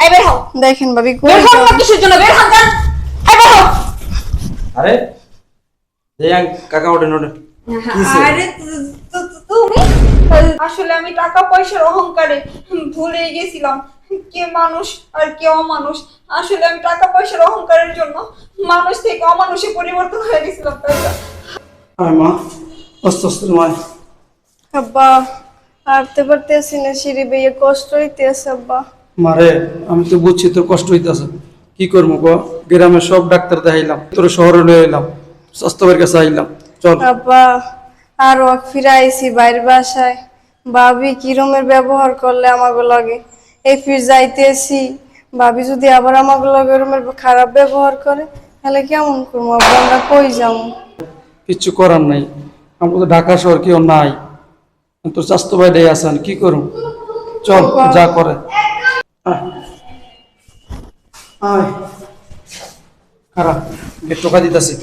এই বের হও। দেখেন ভাবি বের হও না কিসের জন্য? বের হন যান। এই বের হও। আরে দেয়াং কাকা ওঠেন ওঠেন। আরে তু- তু- তু- তুমি? আসলে আমি টাকা পয়সার অহংকারে ভুলে গেছিলাম। কে মানুষ আর কে অমানুষ? আসলে আমি টাকা পয়সার অহংকারের জন্য মানুষ থেকে অমানুষে পরিবর্তন হয়ে গেছিলাম তাই মা আস্তে আস্তে মায় আব্বা হাঁটতে পারতেছি না সিঁড়ি বেয়ে কষ্ট হইতেছে আব্বা। মারে আমি তো বুঝছি তোর কষ্ট হইতেছে। কি করব গো গ্রামে সব ডাক্তার দেখাইলাম তোর শহরে লয়ে এলাম স্বাস্থ্যের কাছে আইলাম চল। আব্বা আর ফিরে আইছি বাইরের বাসায়। ভাবি কিরমের ব্যবহার করলে আমাকে লাগে? এই ফির যাইতেছি। ভাবি যদি আবার আমাকে লগে এরমের খারাপ ব্যবহার করে তাহলে কেমন করব? আব্বা আমরা কই যাব? কিচ্ছু করার নাই। আমরা তো ঢাকা শহর কেউ নাই। তোর স্বাস্থ্য বাইরে আছেন কি করুন চল যা করে। আয়। আয়। খারাপ টোকা দিতেছি।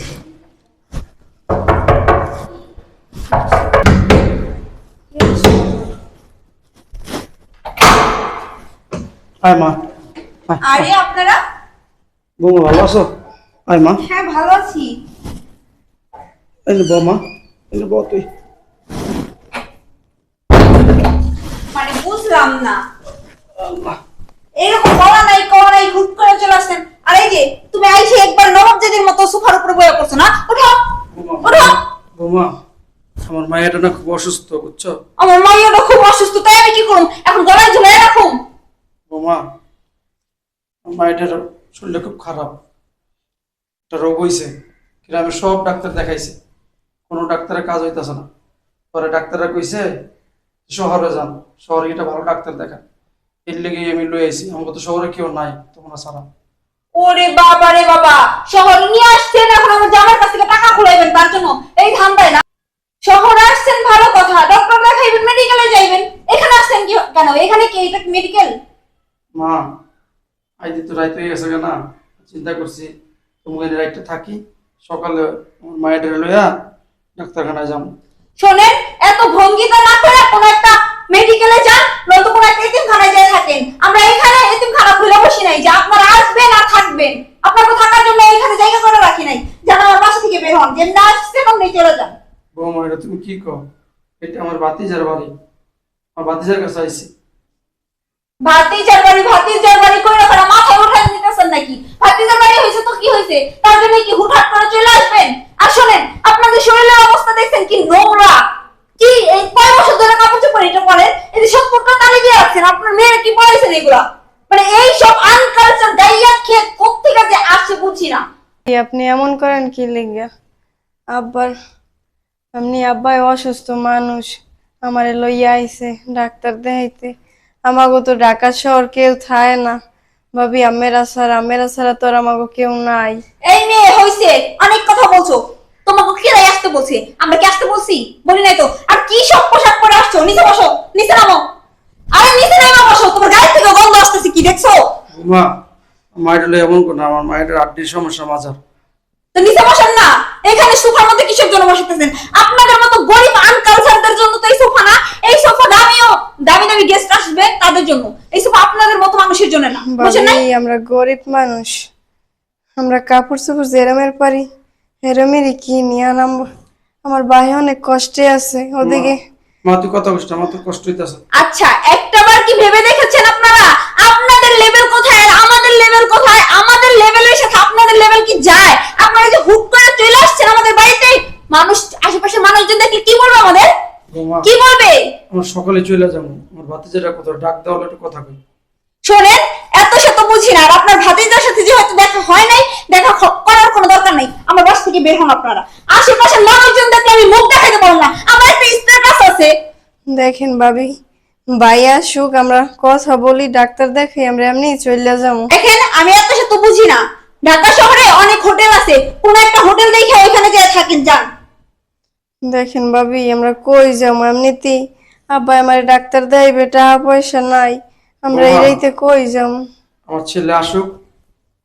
আয় মা। আরে আপনারা? বৌমা ভালো আছো? আয় মা। হ্যাঁ ভালো আছি। এই বৌমা এই বৌ তুই। মানে বুঝলাম না। আল্লাহ। এরকম বলা নাই কওয়া নাই হুট করে চলে আসছেন। আর এই যে তুমি আইসে একবার নবাব জাতির মতো সোফার উপরে বয়ে পড়ছো না? ওঠো ওঠো বৌমা আমার মায়েরটা না খুব অসুস্থ বুঝছ? আমার মাইয়াটা খুব অসুস্থ তাই আমি কি করুম? এখন গলায় ঝুলাই রাখুম? বৌমা আমার মায়েরটার শরীরটা খুব খারাপ। একটা রোগ হয়েছে গ্রামে সব ডাক্তার দেখাইছে। কোনো ডাক্তারের কাজ হইতেছে না। পরে ডাক্তাররা কইছে শহরে যান শহরে এটা ভালো ডাক্তার দেখান। এর লেগে আমি লই আইছি। আমাকে তো শহরে কেউ নাই তোমরা ছাড়া। ওরে বাবা রে বাবা শহরে নিয়ে আসছেন এখন আমার জামার কাছ থেকে টাকা খুলাইবেন তার জন্য। এই ধান্দায় না। শহরে আসছেন ভালো কথা ডক্টর দেখাইবেন মেডিকেলে যাইবেন। এখানে আসছেন কি কেন? এখানে কি এটা মেডিকেল মা আইদি তো রাইতে হয়ে গেছে না চিন্তা করছি তোমাকে রাইটে থাকি। সকালে আমার মায়ের লইয়া ডাক্তারখানায় যাব শোনেন এত ভঙ্গিতা না করে কোনো একটা মেডিকেলে যান নয়তো কোনো একটা এতিমখানায় যায় থাকেন আমরা এখানে এতিমখানা খুলে বসি নাই যে আপনারা আসবেন আর থাকবেন আপনাকে থাকার জন্য এখানে জায়গা করে রাখি নাই যেন আমার বাসা থেকে বের হন যেমন আসছেন অমনি চলে যান বৌমা এটা তুমি কি? কও এটা আমার বাতিজার বাড়ি। আমার বাতিজার কাছে আইছি। ভাতিজার বাড়ি ভাতিজার বাড়ি মাথায় উঠান দিতেছেন নাকি? ভাতিজার বাড়ি হয়েছে তো কি হয়েছে তার জন্য কি হুটহাট করে চলে আসবেন? আর আপনাদের শরীরের অবস্থা দেখছেন কি নোংরা। কি এই কয় বছর ধরে কাপড় চোপড় এটা পরেন? এই যে সত্তরটা তালি দিয়ে আপনার মেয়েরা কি পড়াইছেন এগুলা? মানে এই সব আনকালচার খেয়ে কোথেকে যে আসছে বুঝি না। আপনি এমন করেন কি লিগা আব্বার আপনি আব্বাই অসুস্থ মানুষ। আমারে লইয়া আইছে ডাক্তার দেখাইতে। আমাগো তো ঢাকা শহর কেউ থায় না। ভাবি আমেরা ছাড়া আমেরা ছাড়া তোর আমাগো কেউ নাই। এই মেয়ে হইছে। অনেক কথা বলছো। তোমাকে কিরাই আসতে বলছে? আমরা কি আসতে বলছি? বলি নাই তো। আর কি সব পোশাক পরে আসছো? নিচে বসো নিচে নামো। আরে নিচে নামো বসো। তোমার গায়ে থেকে গন্ধ আসতেছে কি দেখছ? বৌমা মায়ের এমন করো না। আমার মায়ের আড্ডির সমস্যা মাজার। তো নিচে বসেন না। এখানে সোফার মধ্যে কিসের জন্য বসাতেছেন? আপনাদের মতো গরিব আনকালচারদের জন্য তো এই সোফা না। এই সোফা দামিও দামি দামি গেস্ট আসবে তাদের জন্য। এই সোফা আপনাদের মতো মানুষের জন্য না। বুঝছেন না ভাবি আমরা গরিব মানুষ। আমরা কাপড় চোপড় যেরমের পারি এরমেরই কি আর আম- আমার ভাই অনেক কষ্টে আছে ওদিকে। মা তুই কথা কষ্ট আমার তো কষ্ট হইতেছে। আচ্ছা একটাবার কি ভেবে দেখেছেন আপনারা? আপনাদের লেভেল কোথায় আর আমাদের লেভেল কোথায়? আমাদের লেভেলের সাথে আপনাদের লেভেল কি যায়? আপনারা যে হুট করে চলে আসছেন আমাদের বাড়িতে? মানুষ আশেপাশে মানুষজন দেখলে কি বলবে আমাদের? কি বলবে? আমার সকালে চলে যাব। আমার ডাক একটু কথা কই। শোনেন এত শত বুঝি না আর আপনার ভাতিজার সাথে যে হয়তো দেখা হয় নাই দেখা করার কোনো দরকার নাই। আমার বাস থেকে বের হন আপনারা। আশেপাশের মানুষজন দেখলে আমি মুখ দেখাতে পারব না। আমার একটা স্ট্যাটাস আছে। দেখেন ভাবি ভাই আসুক আমরা কথা বলি ডাক্তার দেখে আমরা এমনি চলে যাব। দেখেন আমি এত শত বুঝি না। ঢাকা শহরে অনেক হোটেল আছে। কোন একটা হোটেল দেখে ওইখানে যেয়ে থাকেন যান। দেখেন ভাবি আমরা কই যাব? এমনিতেই আব্বা আমার ডাক্তার দেয় টাকা পয়সা নাই। আমরা বাবা। এরাইতে কই যাব? আমার ছেলে আসুক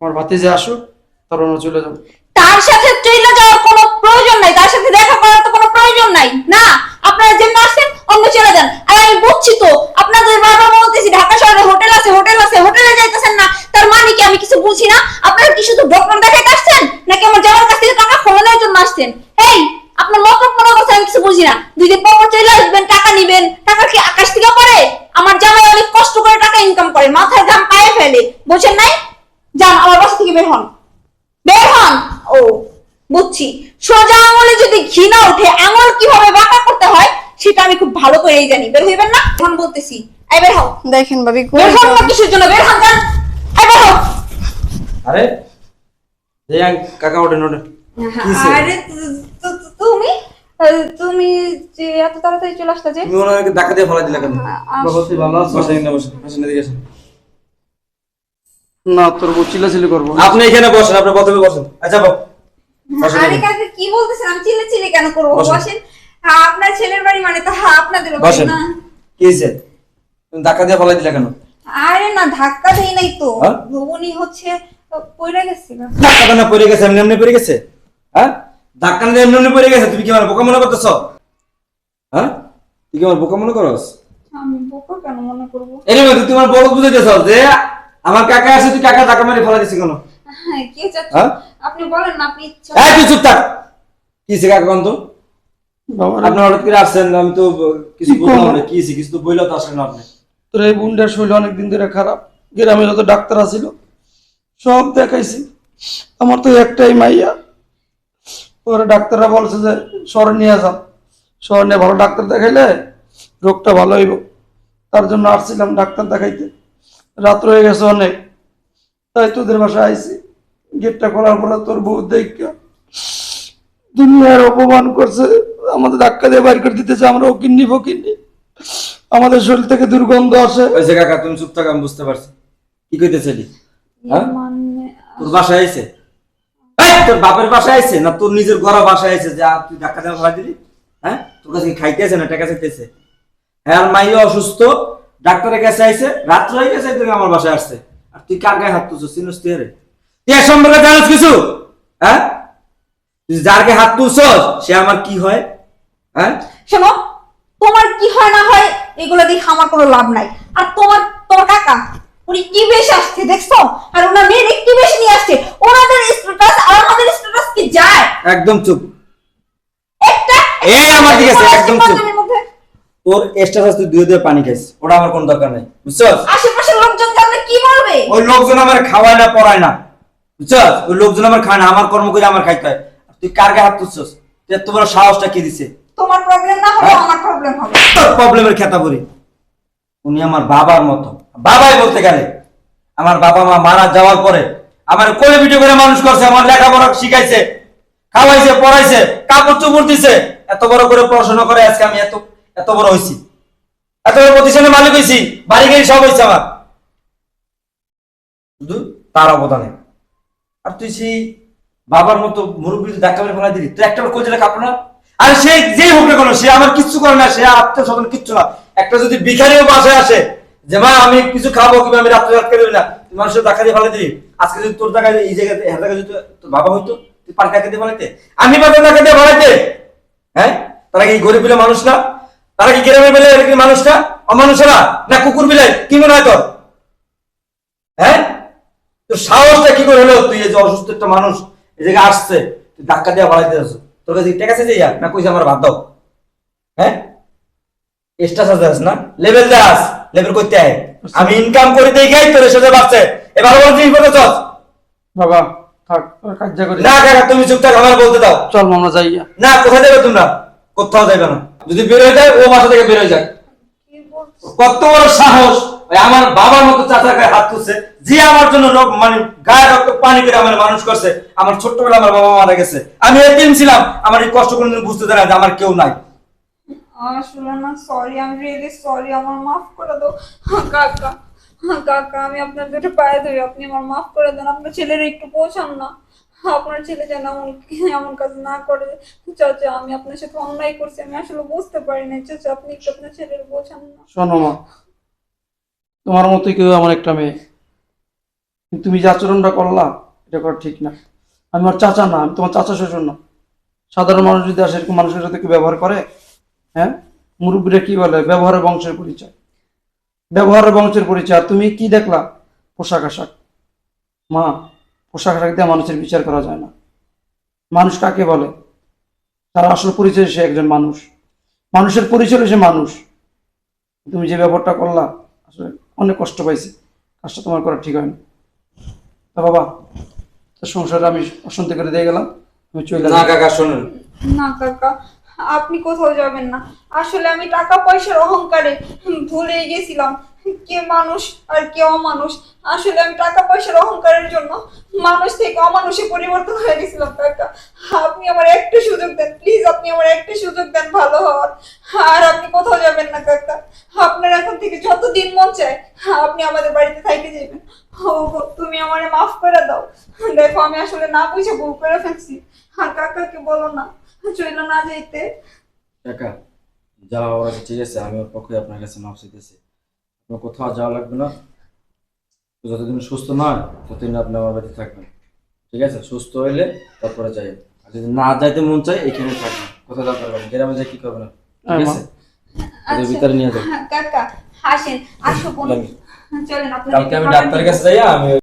আমার ভাতিজা আসুক তারপর আমরা চলে যাব। তার সাথে চলে যাওয়ার কোনো প্রয়োজন নাই তার সাথে দেখা করার তো কোনো প্রয়োজন নাই। না আপনারা যেমন আসেন অন্য চলে যান। আর আমি বুঝছি তো আপনাদের বারবার বলতেছি ঢাকা শহরে হোটেল আছে হোটেল আছে হোটেলে যাইতেছেন না তার মানে কি আমি কিছু বুঝি না? আপনারা কি শুধু ডকুমেন্ট দেখাইতে আসছেন? নাকি আমার জামার কাছ থেকে টাকা খোলানোর জন্য আসছেন? এই আপনার মতলব মনে করছে আমি কিছু বুঝি না। দুই দিন পর আসবেন টাকা নিবেন। টাকা কি আকাশ থেকে পড়ে? আমার জামাই অনেক কষ্ট করে টাকা ইনকাম করে মাথায় দাম পায়ে ফেলে। বোঝেন নাই? যান আমার বাসা থেকে বের হন। বের হন? ও বুঝছি। সোজা আঙুলে যদি ঘি না ওঠে আঙুল কীভাবে বাঁকা করতে হয় সেটা আমি খুব ভালো করেই জানি। বের হইবেন না? এখন বলতেছি। এই বের দেখেন ভাবি বের হন না কিসের জন্য? বের হন যান। এই বের আরে আং- কাকা ওঠেন ওঠেন আরে তুমি? তুমি যে এত তাড়াতাড়ি চলে আসতে যে? তুমি ওনাকে ডাকা দিয়ে ফলাই দিলে কেন? বাবা তুই ভালো আছো এদিকে আসেন। না তোর বউ চিল্লাচিল্লি করব। আপনি এখানে বসেন আপনি প্রথমে বসেন। আচ্ছা বাবু আরে। কাকে কি বলতেছেন? আমি চিল্লে চিল্লে কেন করব? বসেন। হ্যাঁ, আপনার ছেলের বাড়ি মানে তো হ্যাঁ আপনাদের বসেন। না। কি হয়েছে তুমি ডাকা দিয়ে ফলাই দিলে কেন? আরে না ধাক্কা দেই নাই তো। হ্যাঁ? উনি হচ্ছে পড়ে গেছিল ধাক্কা না পড়ে গেছে এমনি এমনি পড়ে গেছে? হ্যাঁ? ধাক্কা না এমনি এমনি পড়ে গেছে তুমি কি আমার বোকা মনে করতেছ? হ্যাঁ? তুই কি আমার বোকা মনে করস? আমি বোকা কেন মনে করব? এর মধ্যে তুমি আমার বড় বুঝাইতেছ যে আমার কাকা আছে তুই কাকা ধাক্কা মেরে ফলাই দিছিস কেন? হ্যাঁ কি হ্যাঁ? আপনি বলেন না আপনি ইচ্ছা এই তুই চুপ থাক। কি হয়েছে কাকা কন্ত বাবা আপনি হঠাৎ করে আসছেন আমি তো কিছু করব? না কি কিছু তো বইলেও তো আসলেন না আপনি। তোর এই শরীর অনেকদিন ধরে খারাপ। গ্রামে যত ডাক্তার আছিল সব দেখাইছি। আমার তো একটাই মাইয়া। ওরা ডাক্তাররা বলছে যে শহরে নিয়ে যান শহরে নিয়ে ভালো ডাক্তার দেখাইলে রোগটা ভালো হইব। তার জন্য আসছিলাম ডাক্তার দেখাইতে। রাত হয়ে গেছে অনেক। তাই তোদের বাসায় আইছি। গেটটা খোলার পরে তোর বউ দেখা দুনিয়ার অপমান করছে আমাদের ধাক্কা দিয়ে বাইর করে দিতেছে আমরা ও কিন্নি ফকিন্নি। আমাদের শরীর থেকে দুর্গন্ধ আসে। ওইসে কাকা তুমি চুপ থাকো আমি বুঝতে পারছি। কি কইতেছিলি হ্যাঁ? তোর বাসায় আইছে? তোর বাপের বাসায় আইছে না তোর নিজের ঘর বাসায় আইছে? যা, তুই ধাক্কা দিয়ে ফেলা দিলি? হ্যাঁ? তোর কাছে খাইতে আছে না টাকা চাইতেছে? হ্যাঁ মাইও অসুস্থ, ডাক্তারের কাছে আইছে, রাত্র হয়ে গেছে তুই আমার বাসায় আসছে। আর তুই কার গায়ে হাত তুলছো চিনস তুই রে তুই এর সম্পর্কে জানিস কিছু? হ্যাঁ? তুই যার গায়ে হাত তুলছস, সে আমার কি হয়? হ্যাঁ? শোনো, তোমার কি হয় না হয়, এগুলো দেখে আমার কোনো লাভ নাই। আর তোমার তোমার কাকা? উনি কি বেশ আসছে দেখছ? আর ওনার মেয়ের কি বেশ নিয়ে আসছে। ওনাদের স্ট্যাটাস আর আমাদের স্ট্যাটাস কি যায়? একদম চুপ। একটা? এই আমার দিকে আছে, একদম চুপ। তোর এক্সট্রা তুই দুই দিয়ে পানি ওটা আমার কোনো দরকার নেই বুঝছস আশেপাশের লোকজন জানলে কি বলবে? ওই লোকজন আমার খাওয়ায় না পড়ায় না বুঝছস ওই লোকজন আমার খায় না আমার কর্ম করে আমার খাইতে হয়। তুই কার গায়ে হাত তুলছস? বড় সাহসটা কি দিছে? তোমার প্রবলেম না হলে হ্যাঁ? আমার প্রবলেম হবে। তোর প্রবলেমের খেতা বলি উনি আমার বাবার মতো। বাবাই বলতে গেলে, আমার বাবা মা মারা যাওয়ার পরে আমার কোলে ভিডিও করে মানুষ করছে, আমার লেখাপড়া শিখাইছে, খাওয়াইছে, পড়াইছে, কাপড় চুপড় দিছে। এত বড় করে পড়াশোনা করে আজকে আমি এত এত বড় হয়েছি এত বড় প্রতিষ্ঠানের মালিক হয়েছি বাড়ি গাড়ি সব হয়েছে আমার। শুধু তার অবদানে। আর তুই সেই বাবার মতো মুরব্বী ধাক্কা মেরে ফেলা দিলি। তুই একটা কোচে কাপড় না? আর সে যেই হোক না কেন, সে আমার কিচ্ছু করে না, সে আত্মীয় স্বজন কিচ্ছু না। একটা যদি ভিখারিও বাসায় আসে যে, মা, আমি কিছু খাব কিংবা আমি রাত্রে রাত দেবে না মানুষের টাকা দিয়ে ফেলে দিলি। আজকে যদি তোর টাকা এই এর টাকা যদি তোর বাবা হইতো, তুই পার টাকা দিয়ে ফেলাইতে আমি পার টাকা দিয়ে ফেলাইতে হ্যাঁ? তারা কি গরিব বিলে মানুষ না? তারা কি গ্রামের বেলে মানুষ না? অমানুষেরা না? কুকুর বিলে? কি মনে হয় তোর? হ্যাঁ? তোর সাহসটা কি করে হলো? তুই এই যে অসুস্থ একটা মানুষ, এই জায়গায় আসছে, তুই ধাক্কা দিয়ে বাড়াইতে আসছো তোর কাছে ঠিক আছে যে না কইছে আমার ভাত দাও? হ্যাঁ? এক্সট্রা সাজাস না? লেভেল দাস লেভেল করতে আয়। আমি ইনকাম করে দেই গাই তোর সাথে বাড়ছে। এবার বল জিনিস বলতে চল। বাবা থাক কাজ যা করি। না কাকা তুমি চুপচাপ আমার বলতে দাও। চল মামলা যাইয়া না কোথায় যাবে তোমরা? কোথাও যাবে না। যদি বের হয়ে যায় ও বাসা থেকে বের হয়ে যায়। কত বড় সাহস। আমার বাবার মতো চাচার গায়ে হাত তুলছে যে আমার জন্য মানে গায়ে রক্ত পানি করে আমার মানুষ করছে আমার ছোট্টবেলা আমার বাবা মারা গেছে। আমি এতিম ছিলাম আমার এই কষ্ট কোনোদিন বুঝতে দেয় না যে আমার কেউ নাই। আসলে না সরি আমি রিয়েলি সরি আমার মাফ করে দাও। হ্যাঁ, কাকা হ্যাঁ, কাকা আমি আপনার দুটো পায়ে ধরি আপনি আমার মাফ করে দেন আপনার ছেলের একটু পৌঁছান না। আপনার ছেলে যেন এমন এমন কাজ না করে। চাচা আমি আপনার সাথে অন্যায় করছি আমি আসলে বুঝতে পারি না চাচা আপনি একটু আপনার ছেলের বোঝান না। শোনো মা তোমার মতোই কেউ আমার একটা মেয়ে। তুমি যে আচরণটা করলা এটা করা ঠিক না। আমি আমার চাচা না আমি তোমার চাচা শ্বশুর না। সাধারণ মানুষ যদি আসে এরকম মানুষের সাথে কেউ ব্যবহার করে হ্যাঁ? মুরব্বীরা কি বলে? ব্যবহারের বংশের পরিচয়। ব্যবহারের বংশের পরিচয়। আর তুমি কি দেখলা? পোশাক আশাক। মা পোশাক আশাক দিয়ে মানুষের বিচার করা যায় না। মানুষ কাকে বলে? তার আসল পরিচয় সে একজন মানুষ। মানুষের পরিচয় সে মানুষ। তুমি যে ব্যাপারটা করলা আসলে অনেক কষ্ট পাইছি। কাজটা তোমার করা ঠিক হয়নি। তা বাবা তোর সংসারে আমি অশান্তি করে দিয়ে গেলাম। আমি চলে না কাকা শোনেন। না কাকা। আপনি কোথাও যাবেন না। আসলে আমি টাকা পয়সার অহংকারে ভুলে গেছিলাম। কে মানুষ আর কে অমানুষ। আসলে আমি টাকা পয়সার অহংকারের জন্য মানুষ থেকে অমানুষে পরিবর্তন হয়ে গেছিলাম কাকা আপনি আমার একটা সুযোগ দেন প্লিজ আপনি আমার একটা সুযোগ দেন ভালো হওয়ার। আর আপনি কোথাও যাবেন না কাকা আপনার এখন থেকে যত দিন মন চায়, আপনি আমাদের বাড়িতে থাইকে যাবেন। ও তুমি আমারে মাফ করে দাও। দেখো, আমি আসলে না বুঝে ভুল করে ফেলছি। আর কাকাকে বলো না। চইল না যাওয়া হওয়ার আছে, ঠিক আছে আমি ওর পক্ষে আপনার কাছে মাপ চাইতেছি। আপনার কোথাও যাওয়া লাগবে না। যতদিন সুস্থ নয় ততদিন আপনি আমার বাড়িতে থাকবেন। ঠিক আছে? সুস্থ হইলে তারপরে যাই। আর যদি না যাইতে মন চাই এখানে থাকবেন। কোথাও যাওয়ার দরকার নেই। গ্রামে যাই কি করবেন ঠিক আছে? ওদের ভিতরে নিয়ে কাকা আসো চলেন কালকে আমি ডাক্তারের কাছে যাই আমি